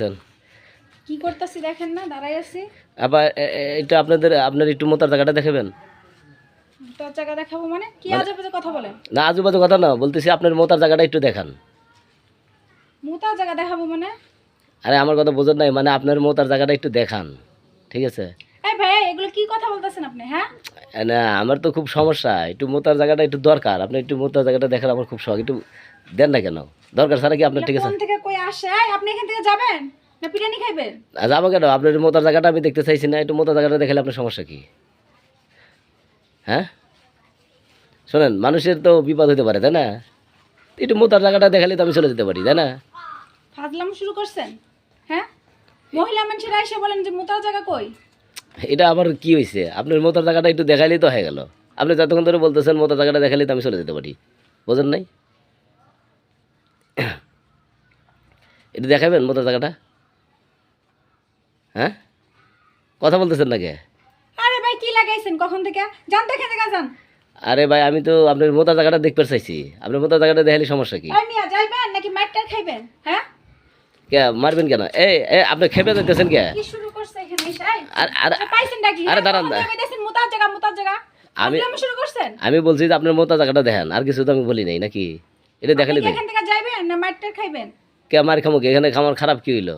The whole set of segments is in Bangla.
করতেছেন কি করতেছি দেখেন না দাঁড়াই আছি। আবার এটা আপনাদের আপনার একটু মোতার জায়গাটা দেখাবেন? তোর জায়গা দেখাবো মানে? কি আজে বাজে কথা বলেন? না আজুবাজু কথা না বলতেছি আপনার মোতার জায়গাটা একটু দেখান। মুতার জায়গা দেখাবো মানে? আরে আমার কথা বোঝেন নাই মানে আপনার মোতার জায়গাটা একটু দেখান ঠিক আছে? এই ভাই এগুলো কি কথা বলতেছেন আপনি হ্যাঁ? না আমার তো খুব সমস্যা একটু মোতার জায়গাটা একটু দরকার আপনি একটু মোতার জায়গাটা দেখার আমার খুব শখ একটু দেন না কেন? দরকার ছাড়া কি আপনার ঠিক আছে? থেকে কই আসে? আপনি এখান থেকে যাবেন? না বিরিয়ানি খাইবেন? যাব কেন? আপনার মোতার জায়গাটা আমি দেখতে চাইছি না একটু মোতার জায়গাটা দেখালে আপনার সমস্যা কি? হ্যাঁ? শোনেন মানুষের তো বিপদ হতে পারে তাই না? একটু মোতার জায়গাটা দেখালে তো আমি চলে যেতে পারি তাই না? ফাজলাম শুরু করছেন? হ্যাঁ? মহিলা মানুষেরা এসে বলেন যে মুতার জায়গা কই? এটা আবার কি হয়েছে আপনার মোতার জায়গাটা একটু দেখাইলেই তো হয়ে গেল। আপনি যতক্ষণ ধরে বলতেছেন মোতার জায়গাটা দেখালে তো আমি চলে যেতে পারি। বোঝেন নাই? এটা দেখাবেন মোতার জায়গাটা? হ্যাঁ? কথা বলতেছেন না কে আরে ভাই কি লাগাইছেন? কখন থেকে? যান দেখে দেখা যান। আরে ভাই আমি তো আপনার মোতার জায়গাটা দেখতে চাইছি। আপনার মোতার জায়গাটা দেখালে সমস্যা কি? এই মিয়া যাইবেন নাকি মাইটটা খাইবেন? হ্যাঁ? কে মারবেন কেন? এই এ আপনি খেপে যাইতেছেন কে? কি শুরু করছে এখানে? এসে এই, আর আর পাইছেন নাকি? আরে দাঁড়ান, থেকে কইতাছেন মুতার জায়গা মুতার জায়গা? আমি- আমি শুরু করছেন? আমি বলছি যে আপনার মোতার জায়গাটা দেখেন আর কিছু তো আমি বলি নাই নাকি? এটা দেখালে আপনি এখান থেকে যাইবেন না মাইটটা খাইবেন? কে মার খামো? এখানে খামার খারাপ কি হইল?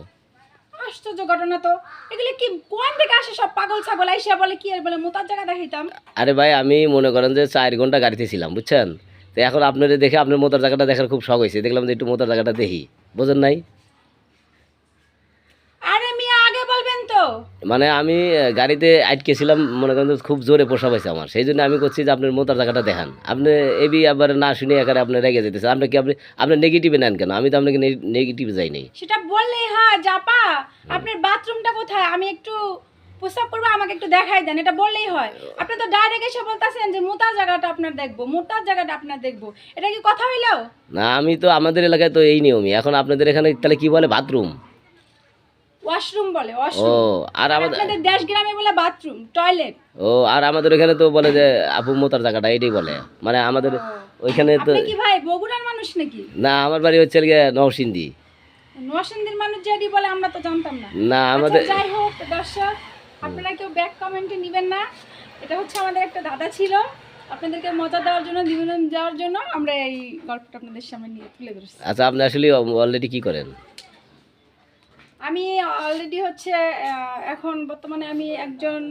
আশ্চর্য ঘটনা তো। এগুলো কি কোন থেকে আসে সব পাগল ছাগল? আইসা বলে কি আর বলে? মোতার জায়গা দেখাইতাম। আরে ভাই আমি মনে করেন যে চার ঘণ্টা গাড়িতে ছিলাম বুঝছেন? তো এখন আপনাদের দেখে আপনার মোতার জায়গাটা দেখার খুব শখ হয়েছে দেখলাম যে একটু মোতার জায়গাটা দেখি। বোঝেন নাই আরে মিয়া আগে বলবেন তো মানে আমি গাড়িতে আটকেছিলাম মনে করেন খুব জোরে পোষা পাইছে আমার। সেই জন্য আমি করছি যে আপনার মোতার জায়গাটা দেখান। আপনি এবি আবার না শুনে একারে আপনি রেগে যেতেছে আপনি কি আপনি আপনি নেগেটিভে নেন কেন? আমি তো আপনাকে নেগেটিভে যাই নাই। সেটা বললেই হয় জাপা। আপনার বাথরুমটা কোথায়? আমি একটু প্রস্তাব করব আমাকে একটু দেখাই দেন এটা বললেই হয়। আপনি তো ডাইরেক্ট এসে বলতেছেন যে মোতার জায়গাটা আপনার দেখব মোটার জায়গাটা আপনার দেখব। এটা কি কথা হইল? না আমি তো আমাদের এলাকায় তো এই নিয়মই। এখন আপনাদের এখানে তাহলে কি বলে? বাথরুম? ওয়াশরুম বলে ও আর আমাদের দেশ গ্রামে বলে বাথরুম টয়লেট। ও আর আমাদের এখানে তো বলে যে আপু মোতার জায়গাটা এটাই বলে। মানে আমাদের ওইখানে তো আপনি কি ভাই বগুড়ার মানুষ নাকি? না আমার বাড়ি হচ্ছে গিয়ে নরসিংদী। মানুষ যেটি বলে আমরা তো জানতাম না। না আচ্ছা আমাদের যাই হোক দর্শক আপনারা কেউ ব্যাক কমেন্টে নেবেন না। এটা হচ্ছে আমাদের একটা দাদা ছিল। আপনাদেরকে মজা দেওয়ার জন্য বিনোদন দেওয়ার জন্য আমরা এই গল্পটা আপনাদের সামনে নিয়ে তুলে ধরছি। আচ্ছা আপনি আসলে অলরেডি কি করেন? আমি অলরেডি হচ্ছে এখন বর্তমানে আমি একজন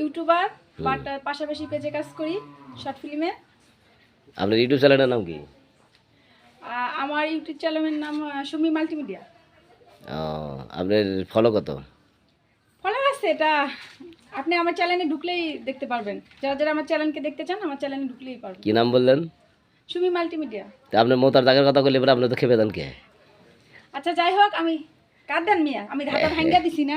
ইউটিউবার বাট পাশাপাশি পেজে কাজ করি শর্ট ফিল্মে আপনার ইউটিউব চ্যানেলের নাম কি? আমার ইউটিউব চ্যানেলের নাম সুমি মাল্টিমিডিয়া আপনার ফলো কত? ফলো আছে এটা আপনি আমার চ্যানেলে ঢুকলেই দেখতে পারবেন। যারা যারা আমার চ্যানেলকে দেখতে চান আমার চ্যানেলে ঢুকলেই পারবেন। কি নাম বললেন? সুমি মাল্টিমিডিয়া তা আপনার মোতার দাগের কথা বললে আপনি তো খেপে দেন কে? আচ্ছা যাই হোক আমি কাঁদেন মিয়া আমি ধাতা ভাঙ্গা দিছি না।